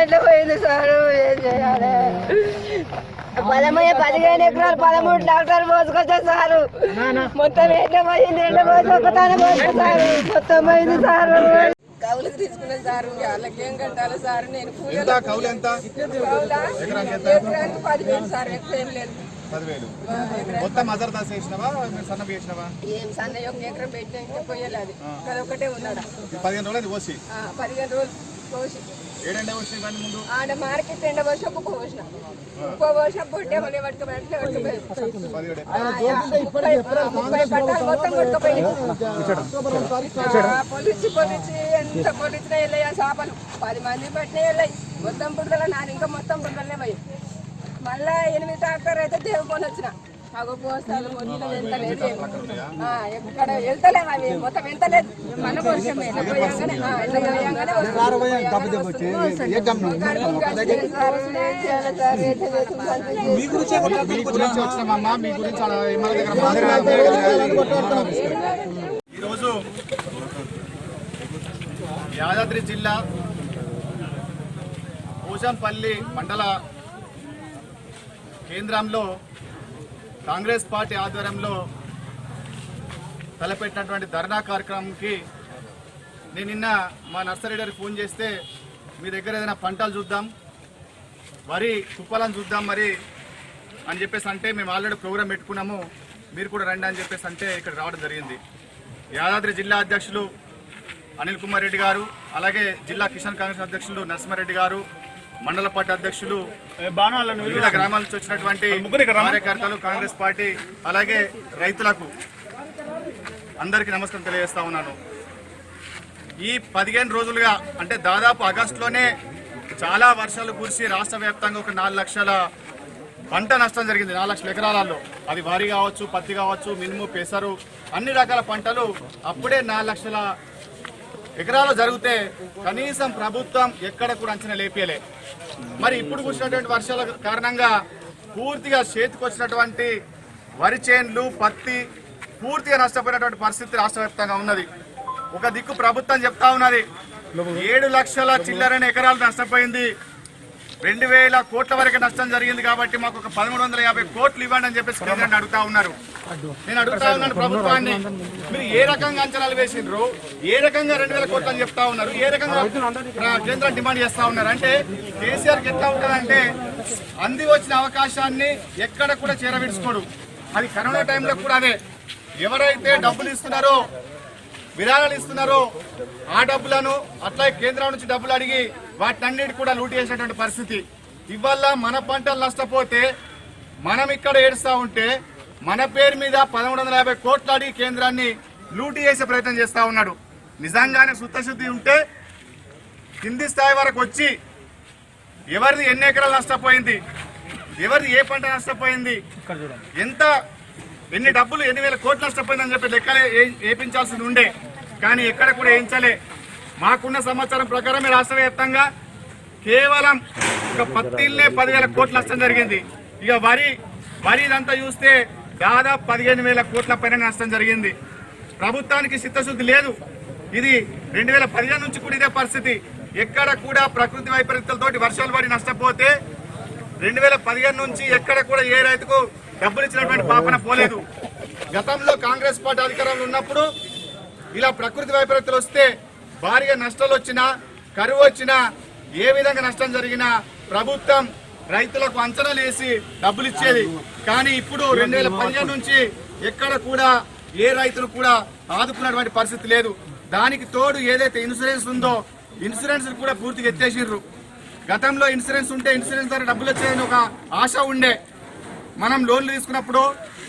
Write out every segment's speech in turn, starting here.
ఎట్లా పోయింది సార్ ఏం చేయాలి? పదమయ్య పదిహేను ఎకరాలు పదమూడు డాక్టర్ పోసుకొచ్చా సారు. మొత్తం ఎండ పోయింది ఎండ పోసి ఒకతానే పోయింది సారు. మొత్తం పోయింది సారు. కౌలుకి తీసుకున్నాను సారు వాళ్ళకి ఏం కట్టాలి సార్? నేను ఎంత? కౌలు ఎంత? కౌలా ఎకరానికి ఎంత? ఎకరానికి పదివేలు సార్ ఎక్కువ ఏం లేదు. పదివేలు. మొత్తం దాస్ వేసినావా? సన్న వేసినావా? ఏం ఒక ఎకరం పెట్టినా ఉన్నాడా? ఈ పదిహేను రోజులు ఆ, పదిహేను రోజులు పోసి. ఆడ మార్కెట్ ఎండ పోసి ఒక్క పోసిన. ఇంకో పోసిన పొట్టే మళ్ళీ పట్టుకోబెట్టి పట్టుకోపోయి పదిహేడు. ముప్పై ముప్పై పట్టాలు మొత్తం కొట్టుకుపోయి పొలిచి పొలిచి ఎంత పొలిచినా వెళ్ళాయి చేపలు. పది మంది పట్టినా వెళ్ళాయి. మొత్తం బుడగల నాది ఇంకా మొత్తం బుడగలనే పోయి. మళ్ళా ఎనిమిది ట్రాక్టర్ అయితే దేవుకొని వచ్చిన అగో పోస్తాలు ఎక్కడ వెళ్తలేము అవి మొత్తం వెళ్తలేదు మన మీ గురించి వచ్చినామమ్మా మీ గురించి ఎమ్మెల్యే దగ్గర ఈరోజు యాదాద్రి జిల్లా పోచంపల్లి మండల కేంద్రంలో కాంగ్రెస్ పార్టీ ఆధ్వర్యంలో తలపెట్టినటువంటి ధర్నా కార్యక్రమంకి నేను నిన్న మా నర్సరీ గారికి ఫోన్ చేస్తే మీ దగ్గర ఏదైనా పంటలు చూద్దాం వరి కుప్పలను చూద్దాం మరి అని చెప్పేసి అంటే మేము ఆల్రెడీ ప్రోగ్రామ్ పెట్టుకున్నాము మీరు కూడా రండి అని చెప్పేసి అంటే ఇక్కడ రావడం జరిగింది. యాదాద్రి జిల్లా అధ్యక్షులు అనిల్ కుమార్ రెడ్డి గారు అలాగే జిల్లా కిసాన్ కాంగ్రెస్ అధ్యక్షులు నరసింహారెడ్డి గారు మండల పార్టీ అధ్యక్షులు వివిధ గ్రామాల నుంచి వచ్చినటువంటి కార్యకర్తలు కాంగ్రెస్ పార్టీ అలాగే రైతులకు అందరికీ నమస్కారం తెలియజేస్తా ఉన్నాను. ఈ పదిహేను రోజులుగా అంటే దాదాపు ఆగస్టులోనే చాలా వర్షాలు కురిసి రాష్ట్ర వ్యాప్తంగా ఒక నాలుగు లక్షల పంట నష్టం జరిగింది. నాలుగు లక్షల ఎకరాలలో. అది వరి కావచ్చు పత్తి కావచ్చు మినుము పెసరు అన్ని రకాల పంటలు అప్పుడే నాలుగు లక్షల ఎకరాలు జరిగితే కనీసం ప్రభుత్వం ఎక్కడ కూడా అంచనా లేపేయలే. మరి ఇప్పుడు కురిసినటువంటి వర్షాల కారణంగా పూర్తిగా చేతికొచ్చినటువంటి వరి చేన్లు పత్తి పూర్తిగా నష్టపోయినటువంటి పరిస్థితి రాష్ట్ర ఉన్నది. ఒక దిక్కు ప్రభుత్వం చెప్తా ఉన్నది. ఏడు లక్షల చిల్లరని ఎకరాలు నష్టపోయింది. రెండు వేల కోట్ల వరకు నష్టం జరిగింది కాబట్టి మాకు ఒక పదమూడు వందల యాభై కోట్లు ఇవ్వండి అని చెప్పేసి కేంద్రాన్ని అడుగుతా ఉన్నారు. నేను అడుగుతా ఉన్నాను ప్రభుత్వాన్ని. మీరు ఏ రకంగా అంచనాలు వేసిండ్రు? ఏ రకంగా రెండు వేల కోట్లు అని చెప్తా ఉన్నారు? ఏ రకంగా కేంద్రం డిమాండ్ చేస్తా ఉన్నారు? అంటే కేసీఆర్కి ఎట్లా ఉంటుందంటే అంది వచ్చిన అవకాశాన్ని ఎక్కడ కూడా చేరవిడుచుకోడు అది కరోనా టైంలో కూడా అదే. ఎవరైతే డబ్బులు ఇస్తున్నారో విరాళాలు ఇస్తున్నారో ఆ డబ్బులను అట్లా కేంద్రం నుంచి డబ్బులు అడిగి వాటినన్నిటి కూడా లూటి చేసినటువంటి పరిస్థితి. ఇవల్ల మన పంటలు నష్టపోతే మనం ఇక్కడ ఏడుస్తా ఉంటే మన పేరు మీద పదమూడు వందల యాభై కోట్లు అడిగి కేంద్రాన్ని లూటి చేసే ప్రయత్నం చేస్తా ఉన్నాడు. నిజంగానే శుద్ధశుద్ధి ఉంటే కింది స్థాయి వరకు వచ్చి ఎవరిది ఎన్ని ఎకరాలు నష్టపోయింది ఎవరిది ఏ పంట నష్టపోయింది ఎంత ఎన్ని డబ్బులు ఎన్ని వేల కోట్లు నష్టపోయిందని చెప్పి లెక్కలే ఏ- వేయించాల్సింది ఉండే. కానీ ఎక్కడ కూడా వేయించలే మాకున్న సమాచారం ప్రకారం ఈ రాష్ట్ర వ్యాప్తంగా కేవలం ఒక పత్తిల్లే పదివేల కోట్ల నష్టం జరిగింది. ఇక వరి వరి ఇదంతా చూస్తే దాదాపు పదిహేను వేల కోట్ల పైన నష్టం జరిగింది. ప్రభుత్వానికి చిత్తశుద్ధి లేదు. ఇది రెండు వేల పదిహేను నుంచి కూడా ఇదే పరిస్థితి. ఎక్కడ కూడా ప్రకృతి వైపరీత్యాలతోటి వర్షాలు పడి నష్టపోతే రెండు వేల పదిహేను నుంచి ఎక్కడ కూడా ఏ రైతుకు డబ్బులు ఇచ్చినటువంటి పాపన పోలేదు. గతంలో కాంగ్రెస్ పార్టీ అధికారంలో ఉన్నప్పుడు ఇలా ప్రకృతి వైపరీత్యాలు వస్తే భారీగా నష్టాలు వచ్చినా కరువు వచ్చినా ఏ విధంగా నష్టం జరిగినా ప్రభుత్వం రైతులకు అంచనాలు వేసి డబ్బులు ఇచ్చేది. కానీ ఇప్పుడు రెండు వేల పదిహేను నుంచి ఎక్కడ కూడా ఏ రైతులు కూడా ఆదుకున్నటువంటి పరిస్థితి లేదు. దానికి తోడు ఏదైతే ఇన్సూరెన్స్ ఉందో ఇన్సూరెన్స్ కూడా పూర్తిగా ఎత్తేసిర్రు గతంలో ఇన్సూరెన్స్ ఉంటే ఇన్సూరెన్స్ ద్వారా డబ్బులు వచ్చేదని ఒక ఆశ ఉండే. మనం లోన్లు తీసుకున్నప్పుడు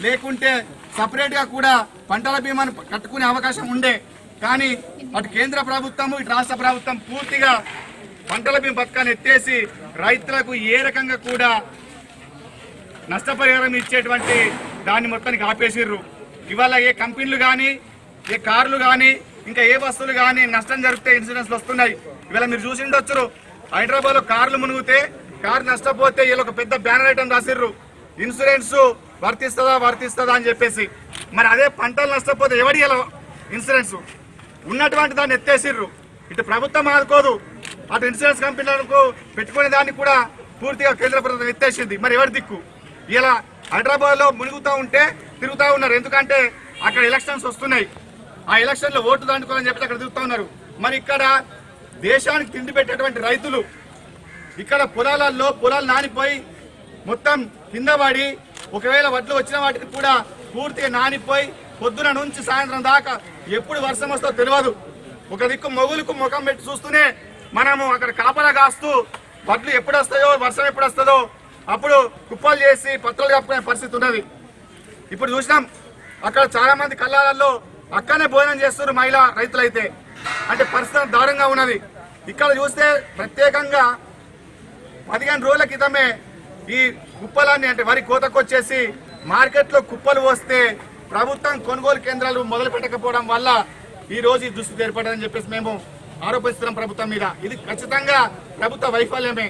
లేకుంటే సపరేట్గా కూడా పంటల బీమాను కట్టుకునే అవకాశం ఉండే. కానీ అటు కేంద్ర ప్రభుత్వము ఇటు రాష్ట్ర ప్రభుత్వం పూర్తిగా పంటల బీమా పథకాన్ని ఎత్తేసి రైతులకు ఏ రకంగా కూడా నష్టపరిహారం ఇచ్చేటువంటి దాన్ని మొత్తానికి ఆపేసిర్రు. ఇవాళ ఏ కంపెనీలు కానీ ఏ కార్లు కానీ ఇంకా ఏ వస్తువులు కానీ నష్టం జరిగితే ఇన్సూరెన్స్లు వస్తున్నాయి. ఇవాళ మీరు చూసి ఉండొచ్చు హైదరాబాద్లో కార్లు మునిగితే కారు నష్టపోతే వీళ్ళు ఒక పెద్ద బ్యానర్ ఐటమ్ రాసిర్రు. ఇన్సూరెన్స్ వర్తిస్తుందా వర్తిస్తుందా అని చెప్పేసి. మరి అదే పంటలు నష్టపోతే ఎవడి ఇన్సూరెన్స్? ఉన్నటువంటి దాన్ని ఎత్తేసిర్రు. ఇటు ప్రభుత్వం ఆదుకోదు. అటు ఇన్సూరెన్స్ కంపెనీలకు పెట్టుకునే దాన్ని కూడా పూర్తిగా కేంద్ర ప్రభుత్వం ఎత్తేసింది. మరి ఎవరి దిక్కు? ఇలా హైదరాబాద్లో మునుగుతూ ఉంటే తిరుగుతూ ఉన్నారు. ఎందుకంటే అక్కడ ఎలక్షన్స్ వస్తున్నాయి. ఆ ఎలక్షన్లో ఓటు దాండుకోవాలని చెప్పి అక్కడ తిరుగుతూ ఉన్నారు. మరి ఇక్కడ దేశానికి తిండి పెట్టేటువంటి రైతులు ఇక్కడ పొలాలలో పొలాలు నానిపోయి మొత్తం కింద పడి ఒకవేళ వడ్లు వచ్చిన వాటికి కూడా పూర్తిగా నానిపోయి పొద్దున నుంచి సాయంత్రం దాకా ఎప్పుడు వర్షం వస్తో తెలియదు ఒక దిక్కు మొగులకు ముఖం పెట్టి చూస్తూనే మనము అక్కడ కాపలా కాస్తూ వడ్లు ఎప్పుడు వస్తాయో వర్షం ఎప్పుడు వస్తుందో అప్పుడు కుప్పలు చేసి పత్రాలు కప్పుకునే పరిస్థితి ఉన్నది. ఇప్పుడు చూసినాం అక్కడ చాలా మంది కళ్ళాలలో అక్కనే భోజనం చేస్తున్నారు మహిళా రైతులైతే. అంటే పరిస్థితి దారుణంగా ఉన్నది. ఇక్కడ చూస్తే ప్రత్యేకంగా పదిహేను రోజుల క్రితమే ఈ కుప్పలన్నీ అంటే వరి కోతకొచ్చేసి మార్కెట్లో కుప్పలు వస్తే ప్రభుత్వం కొనుగోలు కేంద్రాలు మొదలు పెట్టకపోవడం వల్ల ఈ రోజు ఈ దుస్థితి ఏర్పడదని చెప్పేసి మేము ఆరోపిస్తున్నాం ప్రభుత్వం మీద. ఇది ఖచ్చితంగా ప్రభుత్వ వైఫల్యమే.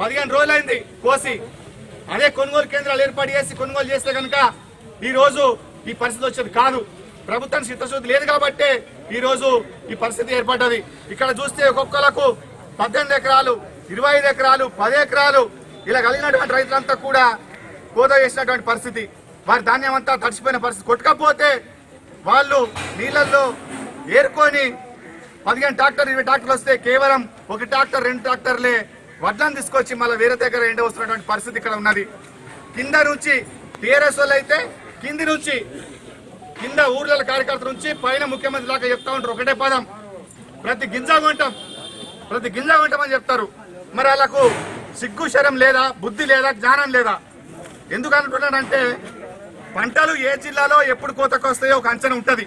పదిహేను రోజులైంది కోసి అదే కొనుగోలు కేంద్రాలు ఏర్పాటు చేసి కొనుగోలు చేస్తే కనుక ఈ రోజు ఈ పరిస్థితి వచ్చేది కాదు. ప్రభుత్వం చిత్తశుద్ధి లేదు కాబట్టే ఈ రోజు ఈ పరిస్థితి ఏర్పడ్డది. ఇక్కడ చూస్తే ఒక్కొక్కలకు పద్దెనిమిది ఎకరాలు ఇరవై ఐదు ఎకరాలు పది ఎకరాలు ఇలా కలిగినటువంటి రైతులంతా కూడా కోత చేసినటువంటి పరిస్థితి. వారి ధాన్యం అంతా తడిచిపోయిన పరిస్థితి. కొట్టకపోతే వాళ్ళు నీళ్ళల్లో ఏరుకొని పదిహేను ట్రాక్టర్ ఇరవై ట్రాక్టర్లు వస్తే కేవలం ఒక ట్రాక్టర్ రెండు ట్రాక్టర్లే వడ్లను తీసుకొచ్చి మళ్ళీ వేరే దగ్గర ఎండ వస్తున్నటువంటి పరిస్థితి ఇక్కడ ఉన్నది. కింద నుంచి టీఆర్ఎస్ వాళ్ళు అయితే కింది నుంచి కింద ఊర్ల కార్యకర్తల నుంచి పైన ముఖ్యమంత్రి దాకా చెప్తా ఉంటారు. ఒకటే పదం. ప్రతి గింజ కొంటాం. ప్రతి గింజ కొంటామని చెప్తారు. మరి వాళ్ళకు సిగ్గు శరం లేదా బుద్ధి లేదా జ్ఞానం లేదా? ఎందుకు అంటున్నానంటే పంటలు ఏ జిల్లాలో ఎప్పుడు కోతకు వస్తాయో ఒక అంచనా ఉంటుంది.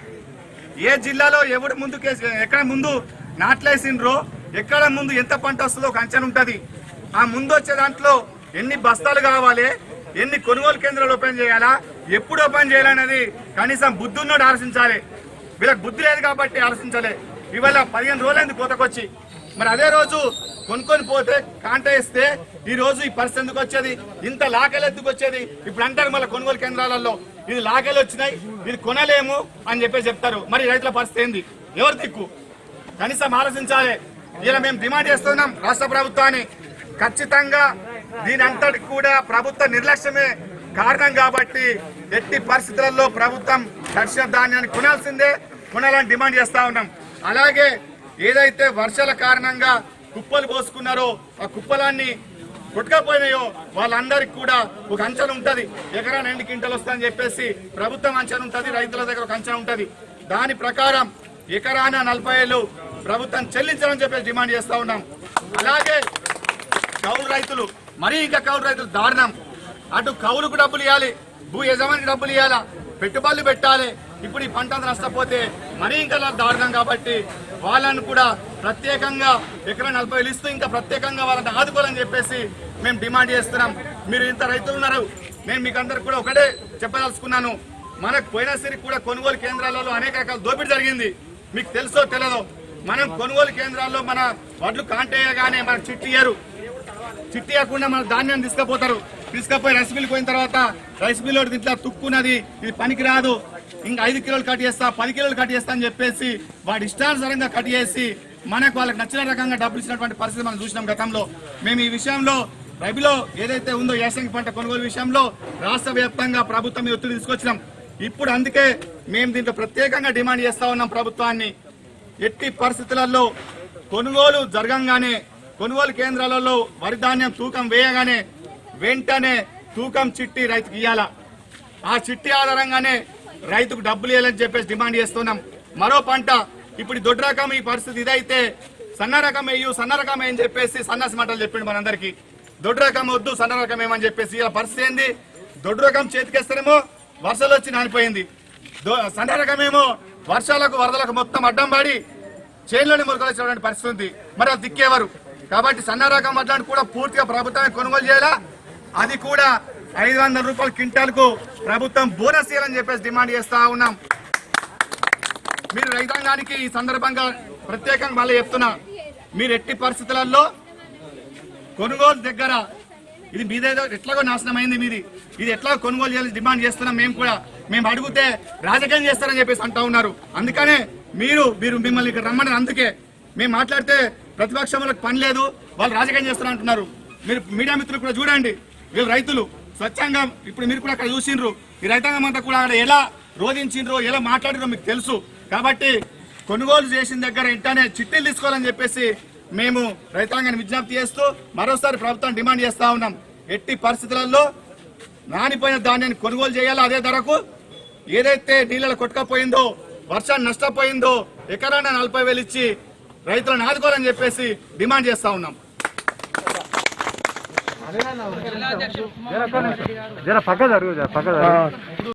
ఏ జిల్లాలో ఎవడు ముందు కేసు- ఎక్కడ ముందు నాట్లేసిండ్రో ఎక్కడ ముందు ఎంత పంట వస్తుందో ఒక అంచనా ఉంటుంది. ఆ ముందు వచ్చే దాంట్లో ఎన్ని బస్తాలు కావాలి ఎన్ని కొనుగోలు కేంద్రాలు ఓపెన్ చేయాలా ఎప్పుడు ఓపెన్ చేయాలనేది కనీసం బుద్ధున్నోడు ఆలోచించాలి. వీళ్ళకి బుద్ధి లేదు కాబట్టి ఆలోచించాలి. ఇవాళ పదిహేను రోజులైంది కోతకొచ్చి. మరి అదే రోజు కొనుక్కొని పోతే కాంట వేస్తే ఈ రోజు ఈ పరిస్థితి ఎందుకు వచ్చేది? ఇంత లాకలు ఎందుకు వచ్చేది? ఇప్పుడు అంటారు మళ్ళీ కొనుగోలు కేంద్రాలలో ఇది లాకలు వచ్చినాయి ఇది కొనలేము అని చెప్పేసి చెప్తారు. మరి రైతుల పరిస్థితి ఏంది? ఎవరు దిక్కు? కనీసం ఆలోచించాలి. ఇలా మేము డిమాండ్ చేస్తున్నాం రాష్ట్ర ప్రభుత్వాన్ని. ఖచ్చితంగా దీని అంతటి కూడా ప్రభుత్వ నిర్లక్ష్యమే కారణం కాబట్టి ఎట్టి పరిస్థితులలో ప్రభుత్వం దర్శన ధాన్యాన్ని కొనాల్సిందే కొనాలని డిమాండ్ చేస్తా ఉన్నాం. అలాగే ఏదైతే వర్షాల కారణంగా కుప్పలు పోసుకున్నారో ఆ కుప్పలాన్ని కొట్టుకపోయినాయో వాళ్ళందరికి కూడా ఒక అంచనా ఉంటుంది. ఎకరా రెండు క్వింటలు వస్తుందని చెప్పేసి ప్రభుత్వం అంచనా ఉంటుంది రైతుల దగ్గర ఒక అంచనా ఉంటుంది. దాని ప్రకారం ఎకరాన నలభై ఏళ్ళు ప్రభుత్వం చెల్లించాలని చెప్పేసి డిమాండ్ చేస్తా ఉన్నాం. అలాగే కౌలు రైతులు మరీ ఇంకా కౌలు రైతులు దారుణం. అటు కౌలుకు డబ్బులు ఇవ్వాలి భూ యజమానికి డబ్బులు ఇవ్వాలా పెట్టుబడులు పెట్టాలి ఇప్పుడు ఈ పంట నష్టపోతే మరీ ఇంకా దారుణం కాబట్టి వాళ్ళను కూడా ప్రత్యేకంగా ఎకరా నలభై వేలు ఇస్తూ ఇంకా ప్రత్యేకంగా వాళ్ళని ఆదుకోవాలని చెప్పేసి మేము డిమాండ్ చేస్తున్నాం. మీరు ఇంత రైతులు ఉన్నారు. నేను మీకు అందరికి కూడా ఒకటే చెప్పదలుచుకున్నాను. మనకు పోయినసరి కూడా కొనుగోలు కేంద్రాలలో అనేక రకాల దోపిడీ జరిగింది. మీకు తెలుసో తెలియదో మనం కొనుగోలు కేంద్రాల్లో మన వడ్లు కాంటేయగానే మనకు చిట్టి ఇయ్యరు. చిట్టి ఇవ్వకుండా మన ధాన్యాన్ని తీసుకుపోతారు. తీసుకుపోయి రైస్ మిల్ పోయిన తర్వాత రైస్ మిల్ ఒకటి ఇట్లా తుక్కున్నది. ఇది పనికి రాదు ఇంకా ఐదు కిలోలు కట్ చేస్తా పది కిలోలు కట్ చేస్తా అని చెప్పేసి వాడి ఇష్టానుసారంగా కట్ చేసి మనకు వాళ్ళకి నచ్చిన రకంగా డబ్బులు ఇచ్చినటువంటి పరిస్థితి మనం చూసినాం గతంలో. మేము ఈ విషయంలో రబీలో ఏదైతే ఉందో యాసంగి పంట కొనుగోలు విషయంలో రాష్ట్ర వ్యాప్తంగా ప్రభుత్వం మీద ఒత్తిడి తీసుకొచ్చినాం. ఇప్పుడు అందుకే మేము దీంట్లో ప్రత్యేకంగా డిమాండ్ చేస్తా ఉన్నాం ప్రభుత్వాన్ని. ఎట్టి పరిస్థితులలో కొనుగోలు జరగంగానే కొనుగోలు కేంద్రాలలో వరి ధాన్యం తూకం వేయగానే వెంటనే తూకం చిట్టి రైతుకు ఇవ్వాలా ఆ చిట్టి ఆధారంగానే రైతుకు డబ్బులు ఇవ్వాలని చెప్పేసి డిమాండ్ చేస్తున్నాం. మరో పంట ఇప్పుడు ఈ దొడ్డు రకం ఈ పరిస్థితి ఇదైతే సన్న రకం వేయు సన్న రకం అని చెప్పేసి సన్నాసి మాటలు చెప్పిండు మనందరికి. దొడ్డు రకం వద్దు సన్న రకం ఏమని చెప్పేసి ఇలా పరిస్థితి ఏంది? దొడ్డు రకం చేతికేస్తేనేమో వర్షాలు వచ్చి నానిపోయింది. దో- సన్న రకమేమో వర్షాలకు వరదలకు మొత్తం అడ్డం పడి చేనులోని మురకలేసినటువంటి పరిస్థితి ఉంది. మరి అది దిక్కేవారు. కాబట్టి సన్న రకం అట్లాంటి కూడా పూర్తిగా ప్రభుత్వమే కొనుగోలు చేయాలా? అది కూడా ఐదు వందల రూపాయల క్వింటాల్కు ప్రభుత్వం బోనస్ ఇవ్వాలని చెప్పేసి డిమాండ్ చేస్తా ఉన్నాం. మీరు రైతాంగానికి ఈ సందర్భంగా ప్రత్యేకంగా మళ్ళీ చెప్తున్నా మీరు ఎట్టి పరిస్థితులలో కొనుగోలు దగ్గర ఇది మీదేదో ఎట్లాగో నాశనం అయింది మీది. ఇది ఎట్లా కొనుగోలు చేయాలని డిమాండ్ చేస్తున్నాం మేము కూడా. మేము అడిగితే రాజకీయం చేస్తారని చెప్పేసి అంటా ఉన్నారు. అందుకనే మీరు మీరు మిమ్మల్ని ఇక్కడ రమ్మని అందుకే మేము మాట్లాడితే ప్రతిపక్షములకు పని లేదు. వాళ్ళు రాజకీయం చేస్తారంటున్నారు. అంటున్నారు మీరు మీడియా మిత్రులు కూడా చూడండి. వీళ్ళు రైతులు. స్వచ్ఛంగా. ఇప్పుడు మీరు కూడా అక్కడ చూసిండ్రు. ఈ రైతాంగం అంతా కూడా అక్కడ ఎలా రోధించిండ్రో ఎలా మాట్లాడినో మీకు తెలుసు. కాబట్టి కొనుగోలు చేసిన దగ్గర వెంటనే చిట్టీలు తీసుకోవాలని చెప్పేసి మేము రైతాంగాన్ని విజ్ఞప్తి చేస్తూ మరోసారి ప్రభుత్వం డిమాండ్ చేస్తా ఉన్నాం. ఎట్టి పరిస్థితులలో నానిపోయిన ధాన్యాన్ని కొనుగోలు చేయాలి అదే ధరకు? ఏదైతే నీళ్ళలో కొట్టుకపోయిందో వర్షాన్ని నష్టపోయిందో ఎకరాన నలభై వేలు ఇచ్చి రైతులను ఆదుకోవాలని చెప్పేసి డిమాండ్ చేస్తా ఉన్నాం. జర పక్క జరుగు జర పక్క జరుగు.